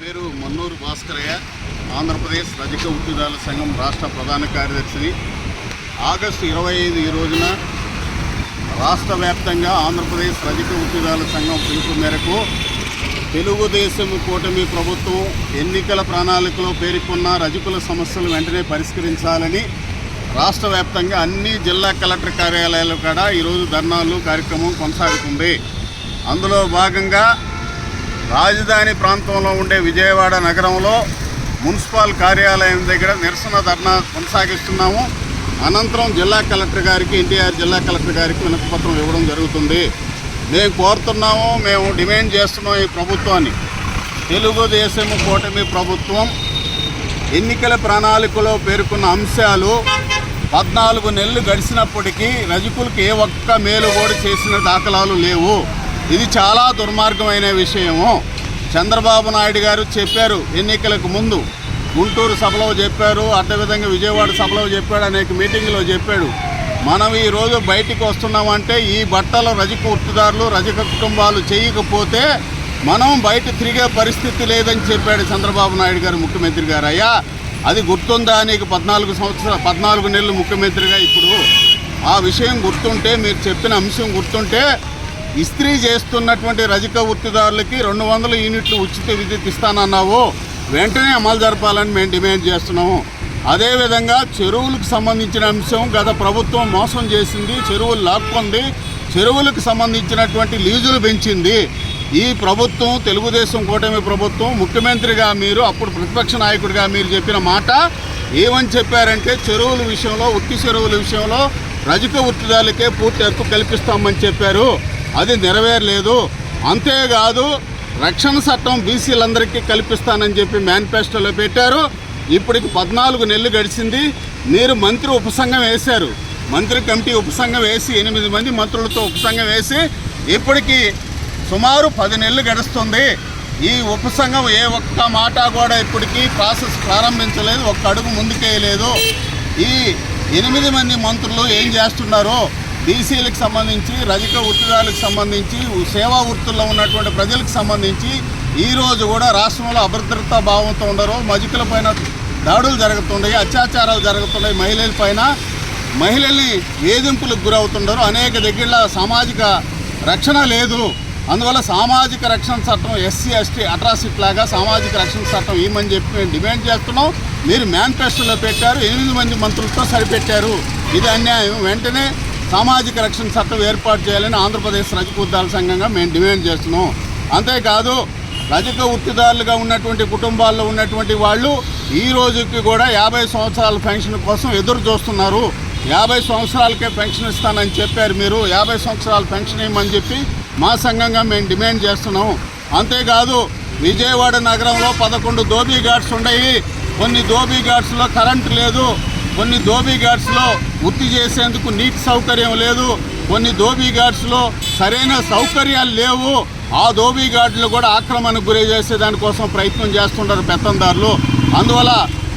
పేరు మన్నూరు భాస్కరయ్య. ఆంధ్రప్రదేశ్ రజక ఉద్యోగాల సంఘం రాష్ట్ర ప్రధాన కార్యదర్శిని. ఆగస్టు ఇరవై ఐదు ఈ రోజున రాష్ట్ర వ్యాప్తంగా ఆంధ్రప్రదేశ్ రజక ఉద్యోగాల సంఘం పిలుపు మేరకు తెలుగుదేశం కూటమి ప్రభుత్వం ఎన్నికల ప్రణాళికలో పేర్కొన్న రజకుల సమస్యలు వెంటనే పరిష్కరించాలని రాష్ట్ర వ్యాప్తంగా అన్ని జిల్లా కలెక్టర్ కార్యాలయాలు కూడా ఈరోజు ధర్నాలు కార్యక్రమం కొనసాగుతుంది. అందులో భాగంగా రాజధాని ప్రాంతంలో ఉండే విజయవాడ నగరంలో మున్సిపల్ కార్యాలయం దగ్గర నిరసన ధర్నా కొనసాగిస్తున్నాము. అనంతరం జిల్లా కలెక్టర్ గారికి ఎన్టీఆర్ జిల్లా కలెక్టర్ గారికి వినతిపత్రం ఇవ్వడం జరుగుతుంది. మేము కోరుతున్నాము మేము డిమాండ్ చేస్తున్నాం ఈ ప్రభుత్వాన్ని. తెలుగుదేశం కూటమి ప్రభుత్వం ఎన్నికల ప్రణాళికలో పేర్కొన్న అంశాలు పద్నాలుగు నెలలు గడిచినప్పటికీ రజకులకు ఏ ఒక్క మేలు కూడా చేసిన దాఖలాలు లేవు. ఇది చాలా దుర్మార్గమైన విషయము. చంద్రబాబు నాయుడు గారు చెప్పారు ఎన్నికలకు ముందు. గుంటూరు సభలో చెప్పారు అదేవిధంగా విజయవాడ సభలో చెప్పాడు అనేక మీటింగ్లో చెప్పాడు. మనం ఈరోజు బయటికి వస్తున్నామంటే ఈ బట్టలు రజక వృత్తిదారులు రజక కుటుంబాలు చేయకపోతే మనం బయట తిరిగే పరిస్థితి లేదని చెప్పాడు చంద్రబాబు నాయుడు గారు ముఖ్యమంత్రి గారు. అయ్యా అది గుర్తుందా నీకు? పద్నాలుగు సంవత్సరాలు పద్నాలుగు నెలలు ముఖ్యమంత్రిగా ఇప్పుడు. ఆ విషయం గుర్తుంటే మీరు చెప్పిన అంశం గుర్తుంటే ఇస్త్రీ చేస్తున్నటువంటి రజక వృత్తిదారులకి రెండు వందల యూనిట్లు ఉచిత విద్యుత్ ఇస్తానన్నావు. వెంటనే అమలు జరపాలని మేము డిమాండ్ చేస్తున్నాము. అదేవిధంగా చెరువులకు సంబంధించిన అంశం గత ప్రభుత్వం మోసం చేసింది చెరువులు లాక్కుంది చెరువులకు సంబంధించినటువంటి లీజులు పెంచింది. ఈ ప్రభుత్వం తెలుగుదేశం కూటమి ప్రభుత్వం ముఖ్యమంత్రిగా మీరు అప్పుడు ప్రతిపక్ష నాయకుడిగా మీరు చెప్పిన మాట ఏమని చెప్పారంటే చెరువుల విషయంలో ఉట్టి చెరువుల విషయంలో రజక వృత్తిదారులకే పూర్తి హక్కు కల్పిస్తామని చెప్పారు. అది నెరవేరలేదు. అంతేకాదు రక్షణ చట్టం బీసీలందరికీ కల్పిస్తానని చెప్పి మేనిఫెస్టోలో పెట్టారు. ఇప్పటికి పద్నాలుగు నెలలు గడిచింది. మీరు మంత్రి ఉపసంఘం వేశారు. మంత్రి కమిటీ ఉపసంఘం వేసి ఎనిమిది మంది మంత్రులతో ఉపసంఘం వేసి ఇప్పటికి సుమారు పది నెలలు గడుస్తుంది. ఈ ఉపసంఘం ఏ ఒక్క మాట కూడా ఇప్పటికీ ప్రాసెస్ ప్రారంభించలేదు. ఒక్క అడుగు ముందుకేయలేదు. ఈ ఎనిమిది మంది మంత్రులు ఏం చేస్తున్నారు బీసీలకు సంబంధించి రజక వృత్తిదారులకు సంబంధించి సేవా వృత్తుల్లో ఉన్నటువంటి ప్రజలకు సంబంధించి ఈరోజు కూడా రాష్ట్రంలో అభద్రతా భావంతో ఉండరు. మజుకుల పైన దాడులు జరుగుతున్నాయి అత్యాచారాలు జరుగుతున్నాయి మహిళల పైన. మహిళల్ని వేధింపులకు గురవుతుండరు అనేక దగ్గర సామాజిక రక్షణ లేదు. అందువల్ల సామాజిక రక్షణ చట్టం ఎస్సీ ఎస్టీ అట్రాసిటీ లాగా సామాజిక రక్షణ చట్టం ఏమని చెప్పి మేము డిమాండ్ చేస్తున్నాం. మీరు మేనిఫెస్టోలో పెట్టారు. ఎనిమిది మంది మంత్రులతో సరిపెట్టారు. ఇది అన్యాయం. వెంటనే సామాజిక రక్షణ చట్టం ఏర్పాటు చేయాలని ఆంధ్రప్రదేశ్ రజక ఉద్దాల సంఘంగా మేము డిమాండ్ చేస్తున్నాం. అంతేకాదు రజక వృత్తిదారులుగా ఉన్నటువంటి కుటుంబాల్లో ఉన్నటువంటి వాళ్ళు ఈ రోజుకి కూడా యాభై సంవత్సరాల పెన్షన్ కోసం ఎదురు చూస్తున్నారు. యాభై సంవత్సరాలకే పెన్షన్ ఇస్తానని చెప్పారు మీరు. యాభై సంవత్సరాల పెన్షన్ ఇవ్వమని చెప్పి మా సంఘంగా మేము డిమాండ్ చేస్తున్నాం. అంతేకాదు విజయవాడ నగరంలో పదకొండు దోబీ ఘాట్స్ ఉన్నాయి. కొన్ని దోబీ ఘాట్స్లో కరెంటు లేదు. కొన్ని దోబీ ఘాట్స్లో వృత్తి చేసేందుకు నీటి సౌకర్యం లేదు. కొన్ని దోబీ ఘాట్స్లో సరైన సౌకర్యాలు లేవు. ఆ దోబీ ఘాట్లు కూడా ఆక్రమణకు గురి చేసే దానికోసం ప్రయత్నం చేస్తుంటారు పెత్తందారులు. అందువల్ల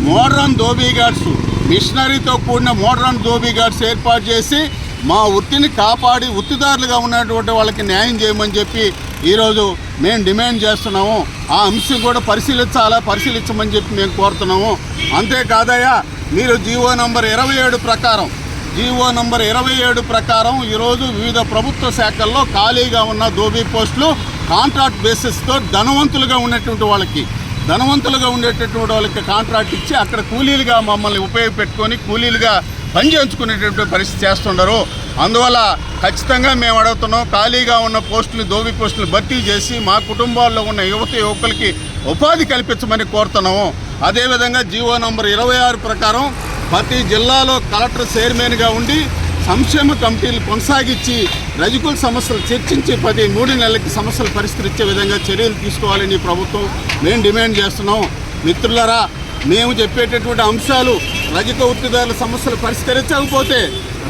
మోడ్రన్ దోబీ ఘాట్స్ మిషనరీతో కూడిన మోడ్రన్ దోబీ ఘాట్స్ ఏర్పాటు చేసి మా వృత్తిని కాపాడి వృత్తిదారులుగా ఉన్నటువంటి వాళ్ళకి న్యాయం చేయమని చెప్పి ఈరోజు మేము డిమాండ్ చేస్తున్నాము. ఆ అంశం కూడా పరిశీలించాలా పరిశీలించమని చెప్పి మేము కోరుతున్నాము. అంతేకాదయ్యా మీరు జీవో నంబర్ ఇరవై ఏడు ప్రకారం జీవో నంబర్ ఇరవై ఏడు ప్రకారం ఈరోజు వివిధ ప్రభుత్వ శాఖల్లో ఖాళీగా ఉన్న దోబీ పోస్టులు కాంట్రాక్ట్ బేసిస్తో ధనవంతులుగా ఉన్నటువంటి వాళ్ళకి ధనవంతులుగా ఉండేటటువంటి వాళ్ళకి కాంట్రాక్ట్ ఇచ్చి అక్కడ కూలీలుగా మమ్మల్ని ఉపయోగపెట్టుకొని కూలీలుగా పని చేయించుకునేటటువంటి పరిస్థితి చేస్తుండరు. అందువల్ల ఖచ్చితంగా మేము అడుగుతున్నాం ఖాళీగా ఉన్న పోస్టులు దోబి పోస్టులు భర్తీ చేసి మా కుటుంబాల్లో ఉన్న యువత యువకులకి ఉపాధి కల్పించమని కోరుతున్నాము. అదేవిధంగా జీవో నంబర్ ఇరవై ఆరు ప్రకారం ప్రతి జిల్లాలో కలెక్టర్ చైర్మన్గా ఉండి సంక్షేమ కమిటీలు కొనసాగించి రజకుల సమస్యలు చర్చించి పది మూడు నెలలకి సమస్యలు పరిష్కరించే విధంగా చర్యలు తీసుకోవాలని ప్రభుత్వం మేము డిమాండ్ చేస్తున్నాం. మిత్రులరా మేము చెప్పేటటువంటి అంశాలు రజక వృత్తిదారుల సమస్యలు పరిష్కరించకపోతే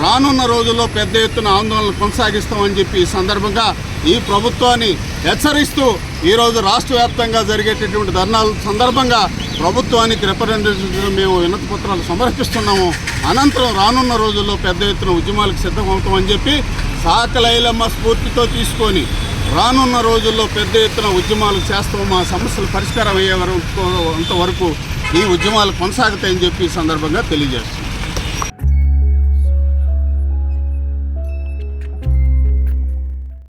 రానున్న రోజుల్లో పెద్ద ఎత్తున ఆందోళనలు కొనసాగిస్తామని చెప్పి ఈ సందర్భంగా ఈ ప్రభుత్వాన్ని హెచ్చరిస్తూ ఈరోజు రాష్ట్ర వ్యాప్తంగా జరిగేటటువంటి ధర్నాల సందర్భంగా ప్రభుత్వానికి రిప్రజెంటేషన్ మేము వినతి పత్రాలు సమర్పిస్తున్నాము. అనంతరం రానున్న రోజుల్లో పెద్ద ఎత్తున ఉద్యమాలకు సిద్ధమవుతామని చెప్పి సాకలైలమ్మ స్ఫూర్తితో తీసుకొని రానున్న రోజుల్లో పెద్ద ఎత్తున ఉద్యమాలు చేస్తాము మా సమస్యలు పరిష్కారం అయ్యే వరకు అంతవరకు ఈ ఉద్యమాలు కొనసాగుతాయని చెప్పి సందర్భంగా తెలియజేస్తున్నాం.